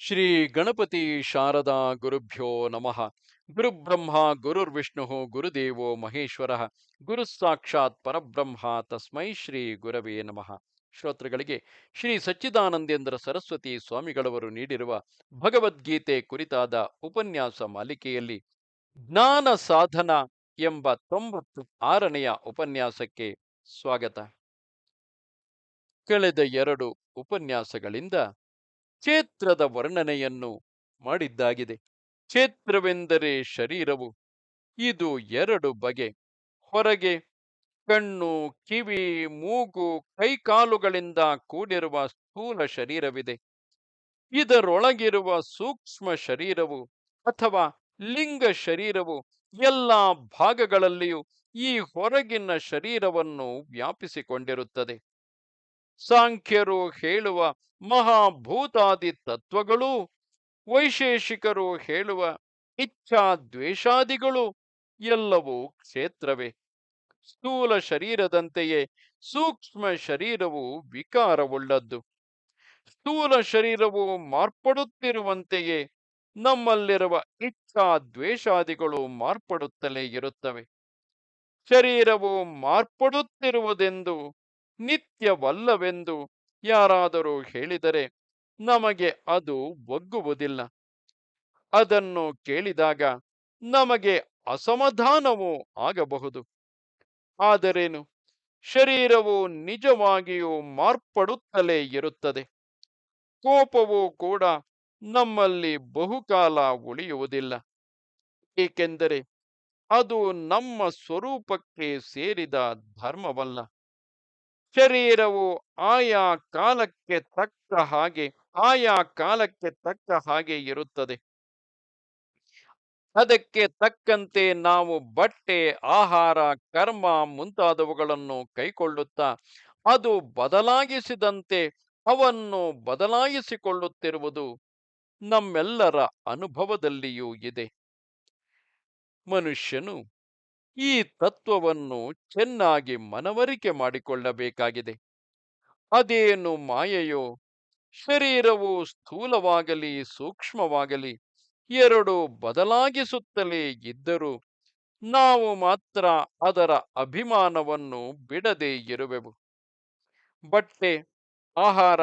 ಶ್ರೀ ಗಣಪತಿ ಶಾರದಾ ಗುರುಭ್ಯೋ ನಮಃ. ಗುರುಬ್ರಹ್ಮ, ಗುರುರ್ವಿಷ್ಣು, ಗುರುದೇವೋ ಮಹೇಶ್ವರ, ಗುರು ಸಾಕ್ಷಾತ್ ಪರಬ್ರಹ್ಮ ತಸ್ಮೈ ಶ್ರೀ ಗುರವೇ ನಮಃ. ಶ್ರೋತೃಗಳಿಗೆ ಶ್ರೀ ಸಚ್ಚಿದಾನಂದೇಂದ್ರ ಸರಸ್ವತಿ ಸ್ವಾಮಿಗಳವರು ನೀಡಿರುವ ಭಗವದ್ಗೀತೆ ಕುರಿತಾದ ಉಪನ್ಯಾಸ ಮಾಲಿಕೆಯಲ್ಲಿ ಜ್ಞಾನ ಸಾಧನ ಎಂಬ ತೊಂಬತ್ತು ಆರನೆಯ ಉಪನ್ಯಾಸಕ್ಕೆ ಸ್ವಾಗತ. ಕಳೆದ ಎರಡು ಉಪನ್ಯಾಸಗಳಿಂದ ಕ್ಷೇತ್ರದ ವರ್ಣನೆಯನ್ನು ಮಾಡಿದ್ದಾಗಿದೆ. ಕ್ಷೇತ್ರವೆಂದರೆ ಶರೀರವು, ಇದು ಎರಡು ಬಗೆ. ಹೊರಗೆ ಕಣ್ಣು, ಕಿವಿ, ಮೂಗು, ಕೈಕಾಲುಗಳಿಂದ ಕೂಡಿರುವ ಸ್ಥೂಲ ಶರೀರವಿದೆ. ಇದರೊಳಗಿರುವ ಸೂಕ್ಷ್ಮ ಶರೀರವು ಅಥವಾ ಲಿಂಗ ಶರೀರವು ಎಲ್ಲ ಭಾಗಗಳಲ್ಲಿಯೂ ಈ ಹೊರಗಿನ ಶರೀರವನ್ನು ವ್ಯಾಪಿಸಿಕೊಂಡಿರುತ್ತದೆ. ಸಾಂಖ್ಯರು ಹೇಳುವ ಮಹಾಭೂತಾದಿ ತತ್ವಗಳು, ವೈಶೇಷಿಕರು ಹೇಳುವ ಇಚ್ಛಾ ದ್ವೇಷಾದಿಗಳು ಎಲ್ಲವೂ ಕ್ಷೇತ್ರವೇ. ಸ್ಥೂಲ ಶರೀರದಂತೆಯೇ ಸೂಕ್ಷ್ಮ ಶರೀರವು ವಿಕಾರವುಳ್ಳದ್ದು. ಸ್ಥೂಲ ಶರೀರವು ಮಾರ್ಪಡುತ್ತಿರುವಂತೆಯೇ ನಮ್ಮಲ್ಲಿರುವ ಇಚ್ಛಾ ದ್ವೇಷಾದಿಗಳು ಮಾರ್ಪಡುತ್ತಲೇ ಇರುತ್ತವೆ. ಶರೀರವು ಮಾರ್ಪಡುತ್ತಿರುವುದೆಂದು ನಿತ್ಯವಲ್ಲವೆಂದು ಯಾರಾದರೂ ಹೇಳಿದರೆ ನಮಗೆ ಅದು ಒಗ್ಗುವುದಿಲ್ಲ. ಅದನ್ನು ಕೇಳಿದಾಗ ನಮಗೆ ಅಸಮಾಧಾನವೂ ಆಗಬಹುದು. ಆದರೇನು? ಶರೀರವು ನಿಜವಾಗಿಯೂ ಮಾರ್ಪಡುತ್ತಲೇ ಇರುತ್ತದೆ. ಕೋಪವೂ ಕೂಡ ನಮ್ಮಲ್ಲಿ ಬಹುಕಾಲ ಉಳಿಯುವುದಿಲ್ಲ. ಏಕೆಂದರೆ ಅದು ನಮ್ಮ ಸ್ವರೂಪಕ್ಕೆ ಸೇರಿದ ಧರ್ಮವಲ್ಲ. ಶರೀರವು ಆಯಾ ಕಾಲಕ್ಕೆ ತಕ್ಕ ಹಾಗೆ, ಆಯಾ ಕಾಲಕ್ಕೆ ತಕ್ಕ ಹಾಗೆ ಇರುತ್ತದೆ. ಅದಕ್ಕೆ ತಕ್ಕಂತೆ ನಾವು ಬಟ್ಟೆ, ಆಹಾರ, ಕರ್ಮ ಮುಂತಾದವುಗಳನ್ನು ಕೈಕೊಳ್ಳುತ್ತಾ, ಅದು ಬದಲಾಗಿಸಿದಂತೆ ಅವನ್ನು ಬದಲಾಯಿಸಿಕೊಳ್ಳುತ್ತಿರುವುದು ನಮ್ಮೆಲ್ಲರ ಅನುಭವದಲ್ಲಿಯೂ ಇದೆ. ಮನುಷ್ಯನು ಈ ತತ್ವವನ್ನು ಚೆನ್ನಾಗಿ ಮನವರಿಕೆ ಮಾಡಿಕೊಳ್ಳಬೇಕಾಗಿದೆ. ಅದೇನು ಮಾಯೆಯೋ? ಶರೀರವು ಸ್ಥೂಲವಾಗಲಿ, ಸೂಕ್ಷ್ಮವಾಗಲಿ, ಎರಡು ಬದಲಾಗಿಸುತ್ತಲೇ ಇದ್ದರೂ ನಾವು ಮಾತ್ರ ಅದರ ಅಭಿಮಾನವನ್ನು ಬಿಡದೇ ಇರುವೆವು. ಬಟ್ಟೆ, ಆಹಾರ,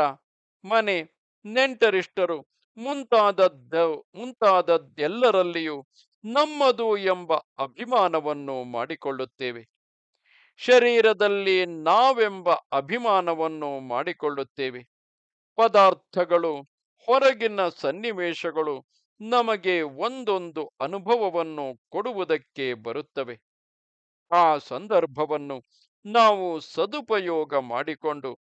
ಮನೆ, ನೆಂಟರಿಷ್ಟರು ಮುಂತಾದದ್ದ ಮುಂತಾದದ್ದೆಲ್ಲರಲ್ಲಿಯೂ ನಮ್ಮದು ಎಂಬ ಅಭಿಮಾನವನ್ನು ಮಾಡಿಕೊಳ್ಳುತ್ತೇವೆ. ಶರೀರದಲ್ಲಿ ನಾವೆಂಬ ಅಭಿಮಾನವನ್ನು ಮಾಡಿಕೊಳ್ಳುತ್ತೇವೆ. ಪದಾರ್ಥಗಳು, ಹೊರಗಿನ ಸನ್ನಿವೇಶಗಳು ನಮಗೆ ಒಂದೊಂದು ಅನುಭವವನ್ನು ಕೊಡುವುದಕ್ಕೆ ಬರುತ್ತವೆ. ಆ ಸಂದರ್ಭವನ್ನು ನಾವು ಸದುಪಯೋಗ ಮಾಡಿಕೊಂಡು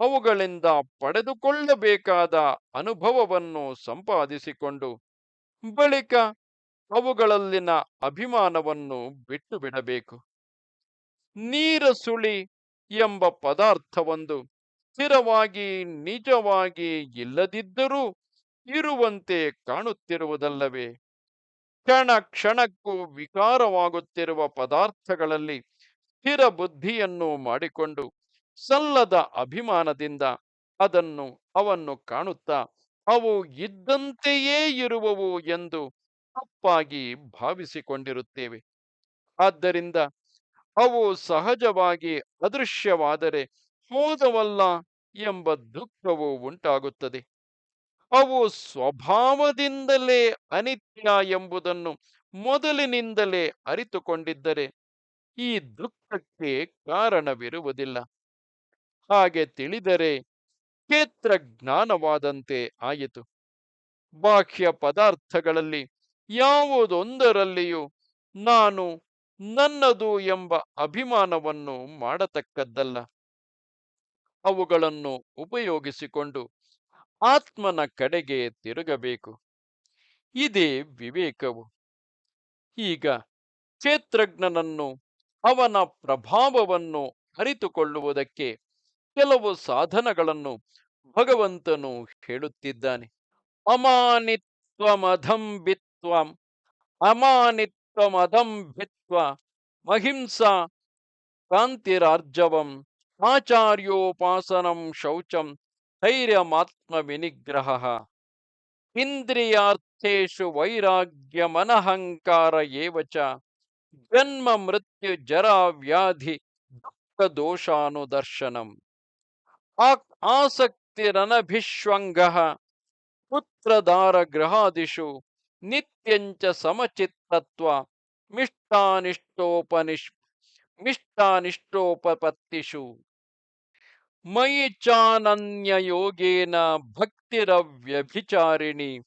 ಅವುಗಳಿಂದ ಪಡೆದುಕೊಳ್ಳಬೇಕಾದ ಅನುಭವವನ್ನು ಸಂಪಾದಿಸಿಕೊಂಡು, ಬಳಿಕ ಅವುಗಳಲ್ಲಿನ ಅಭಿಮಾನವನ್ನು ಬಿಟ್ಟು ಬಿಡಬೇಕು. ನೀರ ಸುಳಿ ಎಂಬ ಪದಾರ್ಥವೊಂದು ಸ್ಥಿರವಾಗಿ ನಿಜವಾಗಿ ಇಲ್ಲದಿದ್ದರೂ ಇರುವಂತೆ ಕಾಣುತ್ತಿರುವುದಲ್ಲವೇ? ಕ್ಷಣ ಕ್ಷಣಕ್ಕೂ ವಿಕಾರವಾಗುತ್ತಿರುವ ಪದಾರ್ಥಗಳಲ್ಲಿ ಸ್ಥಿರ ಬುದ್ಧಿಯನ್ನು ಮಾಡಿಕೊಂಡು ಸಲ್ಲದ ಅಭಿಮಾನದಿಂದ ಅದನ್ನು ಅವನ್ನು ಕಾಣುತ್ತಾ ಅವು ಇದ್ದಂತೆಯೇ ಇರುವವು ಎಂದು ತಪ್ಪಾಗಿ ಭಾವಿಸಿಕೊಂಡಿರುತ್ತೇವೆ. ಆದ್ದರಿಂದ ಅವು ಸಹಜವಾಗಿ ಅದೃಶ್ಯವಾದರೆ ಹೋದವಲ್ಲ ಎಂಬ ದುಃಖವು ಉಂಟಾಗುತ್ತದೆ. ಅವು ಸ್ವಭಾವದಿಂದಲೇ ಅನಿತ್ಯ ಎಂಬುದನ್ನು ಮೊದಲಿನಿಂದಲೇ ಅರಿತುಕೊಂಡಿದ್ದರೆ ಈ ದುಃಖಕ್ಕೆ ಕಾರಣವಿರುವುದಿಲ್ಲ. ಹಾಗೆ ತಿಳಿದರೆ ಕ್ಷೇತ್ರ ಜ್ಞಾನವಾದಂತೆ ಆಯಿತು. ಬಾಹ್ಯ ಪದಾರ್ಥಗಳಲ್ಲಿ ಯಾವುದೊಂದರಲ್ಲಿಯೂ ನಾನು ನನ್ನದು ಎಂಬ ಅಭಿಮಾನವನ್ನು ಮಾಡತಕ್ಕದ್ದಲ್ಲ. ಅವುಗಳನ್ನು ಉಪಯೋಗಿಸಿಕೊಂಡು ಆತ್ಮನ ಕಡೆಗೆ ತಿರುಗಬೇಕು. ಇದೇ ವಿವೇಕವು. ಈಗ ಕ್ಷೇತ್ರಜ್ಞನನ್ನು ಅವನ ಪ್ರಭಾವವನ್ನು ಅರಿತುಕೊಳ್ಳುವುದಕ್ಕೆ ಕೆಲವು ಸಾಧನಗಳನ್ನು ಭಗವಂತನು ಹೇಳುತ್ತಿದ್ದಾನೆ. ಅಮಾನಿತ್ವಮಧಂಬಿತ್ವಂ त्वम्। अमानित्वमधं भित्वा महिंसा कान्तिरार्जवम् आचार्योपासनं शौचं धैर्यमात्मविनिग्रहः। इन्द्रियार्थेषु वैराग्यमनहङ्कार एव च जन्ममृत्युजराव्याधि दुःखदोषानुदर्शनम्। ನಿತ್ಯಂಚ ಸಮಚಿತ್ತತ್ವ ಮಿಷ್ಟಾನಿಷ್ಟೋಪನಿಷ್ ಮಿಷ್ಟಾನಿಷ್ಟೋಪತ್ತಿಷು ಮಯಿ ಚಾನನ್ಯಯೋಗೇನ ಭಕ್ತಿರವ್ಯಭಿಚಾರಿಣಿ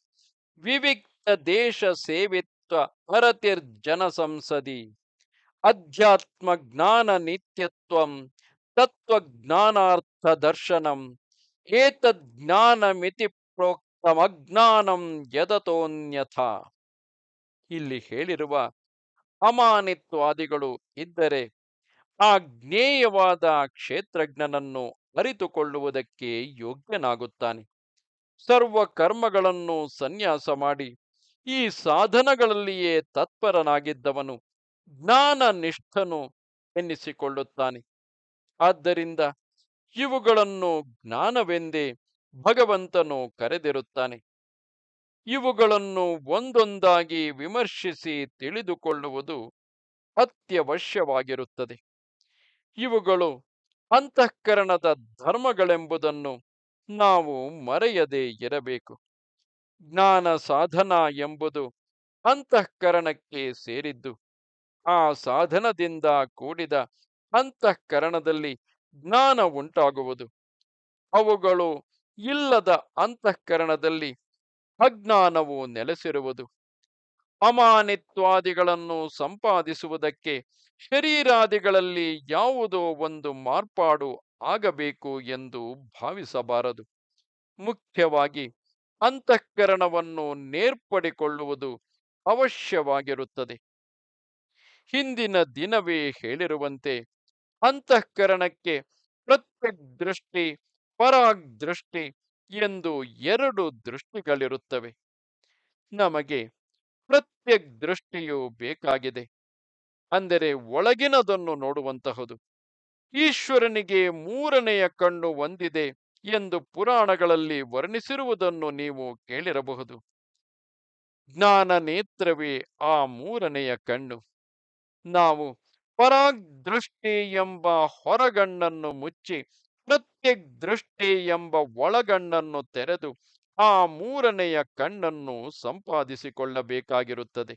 ವಿವಿಕ್ತ ದೇಶ ಸೇವಿತ್ವ ಹರತಿರ್ಜನ ಸಂಸದಿ. ಅಧ್ಯಾತ್ಮ ಜ್ಞಾನ ನಿತ್ಯತ್ವಂ ತತ್ವಜ್ಞಾನಾರ್ಥ ದರ್ಶನಂ ಏತಜ್ಞಾನಮಿತಿ ಪ್ರೋಕ್ತಮಜ್ಞಾನಂ ಯದತೋನ್ಯಥ. ಇಲ್ಲಿ ಹೇಳಿರುವ ಅಮಾನಿತ್ವಾದಿಗಳು ಇದ್ದರೆ ಆ ಜ್ಞೇಯವಾದ ಕ್ಷೇತ್ರಜ್ಞನನ್ನು ಅರಿತುಕೊಳ್ಳುವುದಕ್ಕೆ ಯೋಗ್ಯನಾಗುತ್ತಾನೆ. ಸರ್ವ ಕರ್ಮಗಳನ್ನು ಸನ್ಯಾಸ ಮಾಡಿ ಈ ಸಾಧನಗಳಲ್ಲಿಯೇ ತತ್ಪರನಾಗಿದ್ದವನು ಜ್ಞಾನ ನಿಷ್ಠನು ಎನ್ನಿಸಿಕೊಳ್ಳುತ್ತಾನೆ. ಆದ್ದರಿಂದ ಇವುಗಳನ್ನು ಜ್ಞಾನವೆಂದೇ ಭಗವಂತನು ಕರೆದಿರುತ್ತಾನೆ, ಇವುಗಳನ್ನು ಒಂದೊಂದಾಗಿ ವಿಮರ್ಶಿಸಿ ತಿಳಿದುಕೊಳ್ಳುವುದು ಅತ್ಯವಶ್ಯವಾಗಿರುತ್ತದೆ. ಇವುಗಳು ಅಂತಃಕರಣದ ಧರ್ಮಗಳೆಂಬುದನ್ನು ನಾವು ಮರೆಯದೇ ಇರಬೇಕು. ಜ್ಞಾನ ಸಾಧನ ಎಂಬುದು ಅಂತಃಕರಣಕ್ಕೆ ಸೇರಿದ್ದು, ಆ ಸಾಧನದಿಂದ ಕೂಡಿದ ಅಂತಃಕರಣದಲ್ಲಿ ಜ್ಞಾನ ಉಂಟಾಗುವುದು. ಅವುಗಳು ಇಲ್ಲದ ಅಂತಃಕರಣದಲ್ಲಿ ಅಜ್ಞಾನವು ನೆಲೆಸಿರುವುದು. ಅಮಾನಿತ್ವಾದಿಗಳನ್ನು ಸಂಪಾದಿಸುವುದಕ್ಕೆ ಶರೀರಾದಿಗಳಲ್ಲಿ ಯಾವುದೋ ಒಂದು ಮಾರ್ಪಾಡು ಆಗಬೇಕು ಎಂದು ಭಾವಿಸಬಾರದು. ಮುಖ್ಯವಾಗಿ ಅಂತಃಕರಣವನ್ನು ನೇರ್ಪಡಿಕೊಳ್ಳುವುದು ಅವಶ್ಯವಾಗಿರುತ್ತದೆ. ಹಿಂದಿನ ದಿನವೇ ಹೇಳಿರುವಂತೆ ಅಂತಃಕರಣಕ್ಕೆ ಪ್ರತ್ಯಕ್ ದೃಷ್ಟಿ ಪರಾಗ್ ದೃಷ್ಟಿ ಎಂದು ಎರಡು ದೃಷ್ಟಿಗಳಿರುತ್ತವೆ. ನಮಗೆ ಪ್ರತ್ಯಕ್ ದೃಷ್ಟಿಯು ಬೇಕಾಗಿದೆ. ಅಂದರೆ ಒಳಗಿನದನ್ನು ನೋಡುವಂತಹದು. ಈಶ್ವರನಿಗೆ ಮೂರನೆಯ ಕಣ್ಣು ಹೊಂದಿದೆ ಎಂದು ಪುರಾಣಗಳಲ್ಲಿ ವರ್ಣಿಸಿರುವುದನ್ನು ನೀವು ಕೇಳಿರಬಹುದು. ಜ್ಞಾನ ನೇತ್ರವೇ ಆ ಮೂರನೆಯ ಕಣ್ಣು. ನಾವು ಪರಾಗ್ ದೃಷ್ಟಿ ಎಂಬ ಹೊರಗಣ್ಣನ್ನು ಮುಚ್ಚಿ ಪ್ರತ್ಯಕ್ ದೃಷ್ಟಿ ಎಂಬ ಒಳಗಣ್ಣನ್ನು ತೆರೆದು ಆ ಮೂರನೆಯ ಕಣ್ಣನ್ನು ಸಂಪಾದಿಸಿಕೊಳ್ಳಬೇಕಾಗಿರುತ್ತದೆ.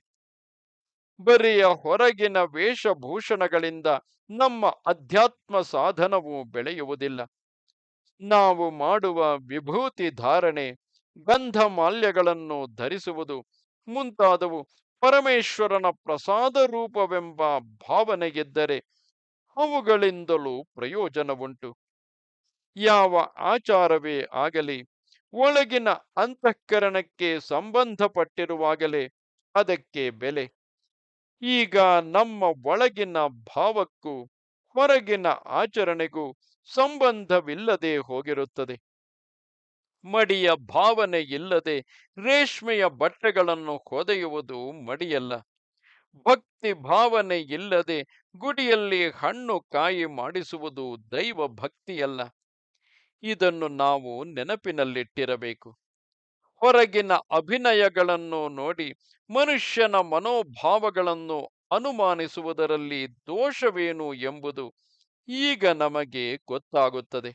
ಬರಿಯ ಹೊರಗಿನ ವೇಷಭೂಷಣಗಳಿಂದ ನಮ್ಮ ಅಧ್ಯಾತ್ಮ ಸಾಧನವು ಬೆಳೆಯುವುದಿಲ್ಲ. ನಾವು ಮಾಡುವ ವಿಭೂತಿ ಧಾರಣೆ, ಗಂಧ ಮಾಲ್ಯಗಳನ್ನು ಧರಿಸುವುದು, ಮುಂತಾದವು ಪರಮೇಶ್ವರನ ಪ್ರಸಾದ ರೂಪವೆಂಬ ಭಾವನೆಗೆದ್ದರೆ ಅವುಗಳಿಂದಲೂ ಪ್ರಯೋಜನವುಂಟು. ಯಾವ ಆಚಾರವೇ ಆಗಲಿ, ಒಳಗಿನ ಅಂತಃಕರಣಕ್ಕೆ ಸಂಬಂಧಪಟ್ಟಿರುವಾಗಲೇ ಅದಕ್ಕೆ ಬೆಲೆ. ಈಗ ನಮ್ಮ ಒಳಗಿನ ಭಾವಕ್ಕೂ ಹೊರಗಿನ ಆಚರಣೆಗೂ ಸಂಬಂಧವಿಲ್ಲದೆ ಹೋಗಿರುತ್ತದೆ. ಮಡಿಯ ಭಾವನೆ ಇಲ್ಲದೆ ರೇಷ್ಮೆಯ ಬಟ್ಟೆಗಳನ್ನು ಹೊದೆಯುವುದು ಮಡಿಯಲ್ಲ. ಭಕ್ತಿ ಭಾವನೆ ಇಲ್ಲದೆ ಗುಡಿಯಲ್ಲಿ ಹಣ್ಣು ಕಾಯಿ ಮಾಡಿಸುವುದು ದೈವ ಭಕ್ತಿಯಲ್ಲ. ಇದನ್ನು ನಾವು ನೆನಪಿನಲ್ಲಿಟ್ಟಿರಬೇಕು. ಹೊರಗಿನ ಅಭಿನಯಗಳನ್ನು ನೋಡಿ, ಮನುಷ್ಯನ ಮನೋಭಾವಗಳನ್ನು ಅನುಮಾನಿಸುವುದರಲ್ಲಿ ದೋಷವೇನು ಎಂಬುದು ಈಗ ನಮಗೆ ಗೊತ್ತಾಗುತ್ತದೆ.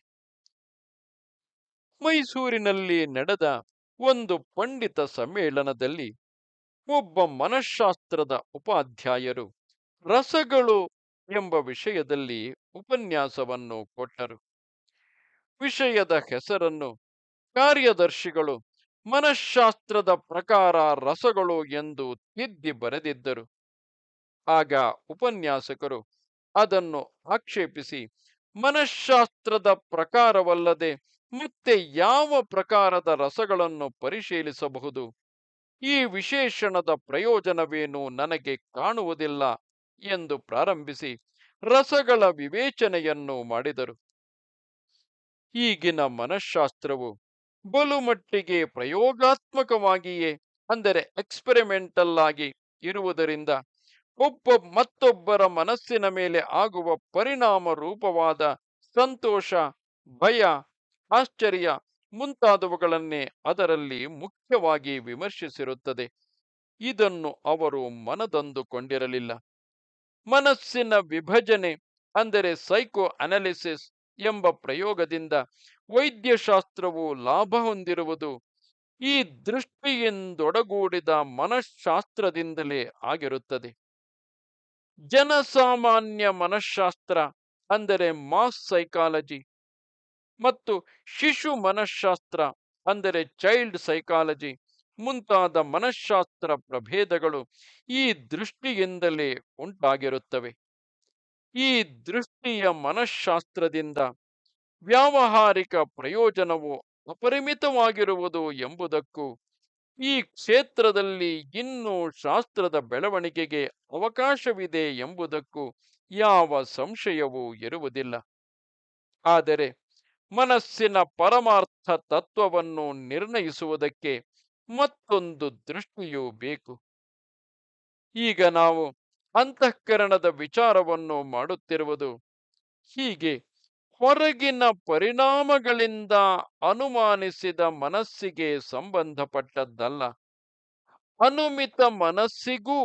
ಮೈಸೂರಿನಲ್ಲಿ ನಡೆದ ಒಂದು ಪಂಡಿತ ಸಮ್ಮೇಳನದಲ್ಲಿ ಒಬ್ಬ ಮನಃಶಾಸ್ತ್ರದ ಉಪಾಧ್ಯಾಯರು ರಸಗಳು ಎಂಬ ವಿಷಯದಲ್ಲಿ ಉಪನ್ಯಾಸವನ್ನು ಕೊಟ್ಟರು. ವಿಷಯದ ಹೆಸರನ್ನು ಕಾರ್ಯದರ್ಶಿಗಳು ಮನಃಶಾಸ್ತ್ರದ ಪ್ರಕಾರ ರಸಗಳು ಎಂದು ತಿದ್ದಿ ಬರೆದಿದ್ದರು. ಆಗ ಉಪನ್ಯಾಸಕರು ಅದನ್ನು ಆಕ್ಷೇಪಿಸಿ ಮನಃಶಾಸ್ತ್ರದ ಪ್ರಕಾರವಲ್ಲದೆ ಮತ್ತೆ ಯಾವ ಪ್ರಕಾರದ ರಸಗಳನ್ನು ಪರಿಶೀಲಿಸಬಹುದು? ಈ ವಿಶೇಷಣದ ಪ್ರಯೋಜನವೇನು ನನಗೆ ಕಾಣುವುದಿಲ್ಲ? ಎಂದು ಪ್ರಾರಂಭಿಸಿ, ರಸಗಳ ವಿವೇಚನೆಯನ್ನು ಮಾಡಿದರು. ಈಗಿನ ಮನಃಶಾಸ್ತ್ರವು ಬಲುಮಟ್ಟಿಗೆ ಪ್ರಯೋಗಾತ್ಮಕವಾಗಿಯೇ, ಅಂದರೆ ಎಕ್ಸ್ಪೆರಿಮೆಂಟಲ್ ಆಗಿ ಇರುವುದರಿಂದ ಒಬ್ಬ ಮತ್ತೊಬ್ಬರ ಮನಸ್ಸಿನ ಮೇಲೆ ಆಗುವ ಪರಿಣಾಮ ರೂಪವಾದ ಸಂತೋಷ, ಭಯ, ಆಶ್ಚರ್ಯ ಮುಂತಾದವುಗಳನ್ನೇ ಅದರಲ್ಲಿ ಮುಖ್ಯವಾಗಿ ವಿಮರ್ಶಿಸಿರುತ್ತದೆ. ಇದನ್ನು ಅವರು ಮನದಂದುಕೊಂಡಿರಲಿಲ್ಲ. ಮನಸ್ಸಿನ ವಿಭಜನೆ, ಅಂದರೆ ಸೈಕೋ ಅನಾಲಿಸಿಸ್ ಎಂಬ ಪ್ರಯೋಗದಿಂದ ವೈದ್ಯಶಾಸ್ತ್ರವು ಲಾಭ ಹೊಂದಿರುವುದು ಈ ದೃಷ್ಟಿಯಿಂದೊಡಗೂಡಿದ ಮನಃಶಾಸ್ತ್ರದಿಂದಲೇ ಆಗಿರುತ್ತದೆ. ಜನಸಾಮಾನ್ಯ ಮನಃಶಾಸ್ತ್ರ ಅಂದರೆ ಮಾಸ್ ಸೈಕಾಲಜಿ ಮತ್ತು ಶಿಶು ಮನಃಶಾಸ್ತ್ರ ಅಂದರೆ ಚೈಲ್ಡ್ ಸೈಕಾಲಜಿ ಮುಂತಾದ ಮನಃಶಾಸ್ತ್ರ ಪ್ರಭೇದಗಳು ಈ ದೃಷ್ಟಿಯಿಂದಲೇ ಉಂಟಾಗಿರುತ್ತವೆ. ಈ ದೃಷ್ಟಿಯ ಮನಃಶಾಸ್ತ್ರದಿಂದ ವ್ಯಾವಹಾರಿಕ ಪ್ರಯೋಜನವು ಅಪರಿಮಿತವಾಗಿರುವುದು ಎಂಬುದಕ್ಕೂ, ಈ ಕ್ಷೇತ್ರದಲ್ಲಿ ಇನ್ನೂ ಶಾಸ್ತ್ರದ ಬೆಳವಣಿಗೆಗೆ ಅವಕಾಶವಿದೆ ಎಂಬುದಕ್ಕೂ ಯಾವ ಸಂಶಯವೂ ಇರುವುದಿಲ್ಲ. ಆದರೆ ಮನಸ್ಸಿನ ಪರಮಾರ್ಥ ತತ್ವವನ್ನು ನಿರ್ಣಯಿಸುವುದಕ್ಕೆ ಮತ್ತೊಂದು ದೃಷ್ಟಿಯೂ ಬೇಕು. ಈಗ ನಾವು ಅಂತಃಕರಣದ ವಿಚಾರವನ್ನು ಮಾಡುತ್ತಿರುವುದು ಹೀಗೆ ಹೊರಗಿನ ಪರಿಣಾಮಗಳಿಂದ ಅನುಮಾನಿಸಿದ ಮನಸ್ಸಿಗೆ ಸಂಬಂಧಪಟ್ಟದ್ದಲ್ಲ. ಅನುಮಿತ ಮನಸ್ಸಿಗೂ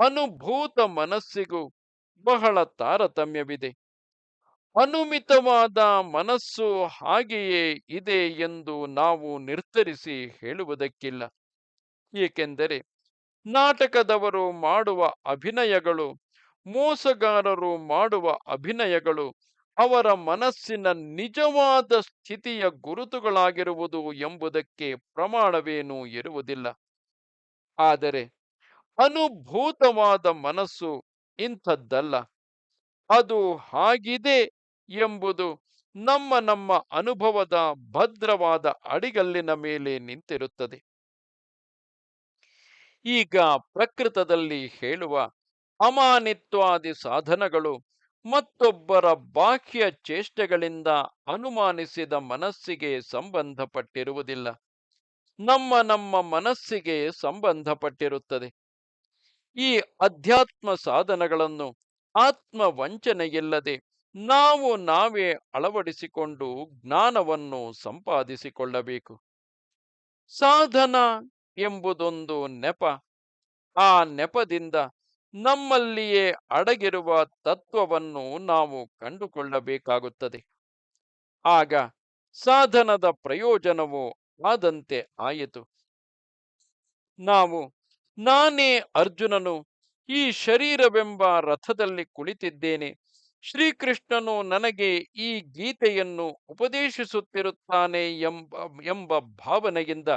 ಅನುಭೂತ ಮನಸ್ಸಿಗೂ ಬಹಳ ತಾರತಮ್ಯವಿದೆ. ಅನುಮಿತವಾದ ಮನಸ್ಸು ಹಾಗೆಯೇ ಇದೆ ಎಂದು ನಾವು ನಿರ್ಧರಿಸಿ ಹೇಳುವುದಕ್ಕಿಲ್ಲ. ಏಕೆಂದರೆ ನಾಟಕದವರು ಮಾಡುವ ಅಭಿನಯಗಳು, ಮೋಸಗಾರರು ಮಾಡುವ ಅಭಿನಯಗಳು, ಅವರ ಮನಸ್ಸಿನ ನಿಜವಾದ ಸ್ಥಿತಿಯ ಗುರುತುಗಳಾಗಿರುವುದು ಎಂಬುದಕ್ಕೆ ಪ್ರಮಾಣವೇನೂ ಇರುವುದಿಲ್ಲ. ಆದರೆ ಅನುಭೂತವಾದ ಮನಸ್ಸು ಇಂಥದ್ದಲ್ಲ. ಅದು ಹಾಗಿದೆ ಎಂಬುದು ನಮ್ಮ ನಮ್ಮ ಅನುಭವದ ಭದ್ರವಾದ ಅಡಿಗಲ್ಲಿನ ಮೇಲೆ ನಿಂತಿರುತ್ತದೆ. ಈಗ ಪ್ರಕೃತದಲ್ಲಿ ಹೇಳುವ ಅಮಾನಿತ್ವಾದಿ ಸಾಧನಗಳು ಮತ್ತೊಬ್ಬರ ಬಾಹ್ಯ ಚೇಷ್ಟೆಗಳಿಂದ ಅನುಮಾನಿಸಿದ ಮನಸ್ಸಿಗೆ ಸಂಬಂಧಪಟ್ಟಿರುವುದಿಲ್ಲ. ನಮ್ಮ ನಮ್ಮ ಮನಸ್ಸಿಗೆ ಸಂಬಂಧಪಟ್ಟಿರುತ್ತದೆ. ಈ ಅಧ್ಯಾತ್ಮ ಸಾಧನಗಳನ್ನು ಆತ್ಮ ವಂಚನೆಯಿಲ್ಲದೆ ನಾವು ನಾವೇ ಅಳವಡಿಸಿಕೊಂಡು ಜ್ಞಾನವನ್ನು ಸಂಪಾದಿಸಿಕೊಳ್ಳಬೇಕು. ಸಾಧನ ಎಂಬುದೊಂದು ನೆಪ. ಆ ನೆಪದಿಂದ ನಮ್ಮಲ್ಲಿಯೇ ಅಡಗಿರುವ ತತ್ವವನ್ನು ನಾವು ಕಂಡುಕೊಳ್ಳಬೇಕಾಗುತ್ತದೆ. ಆಗ ಸಾಧನದ ಪ್ರಯೋಜನವು ಆದಂತೆ ಆಯಿತು. ನಾವು, ನಾನೇ ಅರ್ಜುನನು ಈ ಶರೀರವೆಂಬ ರಥದಲ್ಲಿ ಕುಳಿತಿದ್ದೇನೆ. ಶ್ರೀಕೃಷ್ಣನು ನನಗೆ ಈ ಗೀತೆಯನ್ನು ಉಪದೇಶಿಸುತ್ತಿರುತ್ತಾನೆ ಎಂಬ ಎಂಬ ಭಾವನೆಯಿಂದ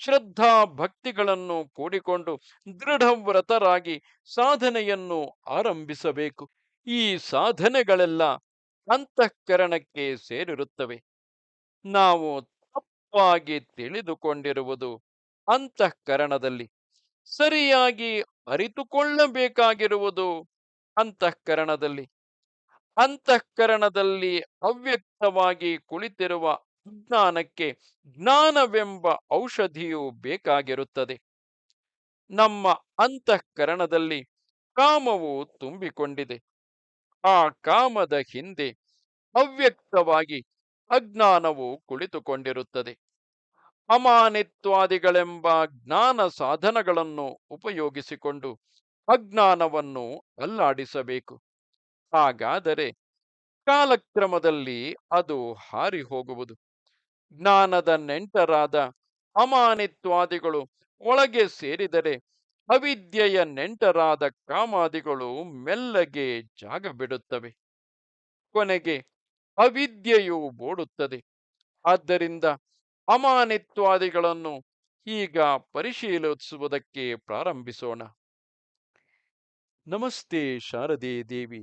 ಶ್ರದ್ಧಾ ಭಕ್ತಿಗಳನ್ನು ಕೂಡಿಕೊಂಡು ದೃಢವ್ರತರಾಗಿ ಸಾಧನೆಯನ್ನು ಆರಂಭಿಸಬೇಕು. ಈ ಸಾಧನೆಗಳೆಲ್ಲ ಅಂತಃಕರಣಕ್ಕೆ ಸೇರಿರುತ್ತವೆ. ನಾವು ತಪ್ಪಾಗಿ ತಿಳಿದುಕೊಂಡಿರುವುದು ಅಂತಃಕರಣದಲ್ಲಿ. ಸರಿಯಾಗಿ ಅರಿತುಕೊಳ್ಳಬೇಕಾಗಿರುವುದು ಅಂತಃಕರಣದಲ್ಲಿ. ಅಂತಃಕರಣದಲ್ಲಿ ಅವ್ಯಕ್ತವಾಗಿ ಕುಳಿತಿರುವ ಅಜ್ಞಾನಕ್ಕೆ ಜ್ಞಾನವೆಂಬ ಔಷಧಿಯು ಬೇಕಾಗಿರುತ್ತದೆ. ನಮ್ಮ ಅಂತಃಕರಣದಲ್ಲಿ ಕಾಮವು ತುಂಬಿಕೊಂಡಿದೆ. ಆ ಕಾಮದ ಹಿಂದೆ ಅವ್ಯಕ್ತವಾಗಿ ಅಜ್ಞಾನವು ಕುಳಿತುಕೊಂಡಿರುತ್ತದೆ. ಅಮಾನಿತ್ವಾದಿಗಳೆಂಬ ಜ್ಞಾನ ಸಾಧನಗಳನ್ನು ಉಪಯೋಗಿಸಿಕೊಂಡು ಅಜ್ಞಾನವನ್ನು ಅಲ್ಲಾಡಿಸಬೇಕು. ಹಾಗಾದರೆ ಕಾಲಕ್ರಮದಲ್ಲಿ ಅದು ಹಾರಿ ಹೋಗುವುದು. ಜ್ಞಾನದ ನೆಂಟರಾದ ಅಮಾನಿತ್ವಾದಿಗಳು ಒಳಗೆ ಸೇರಿದರೆ ಅವಿದ್ಯೆಯ ನೆಂಟರಾದ ಕಾಮಾದಿಗಳು ಮೆಲ್ಲಗೆ ಜಾಗ ಬಿಡುತ್ತವೆ ಕೊನೆಗೆ ಅವಿದ್ಯೆಯು ಓಡುತ್ತದೆ. ಆದ್ದರಿಂದ ಅಮಾನಿತ್ವಾದಿಗಳನ್ನು ಈಗ ಪರಿಶೀಲಿಸುವುದಕ್ಕೆ ಪ್ರಾರಂಭಿಸೋಣ. ನಮಸ್ತೆ ಶಾರದೆ ದೇವಿ.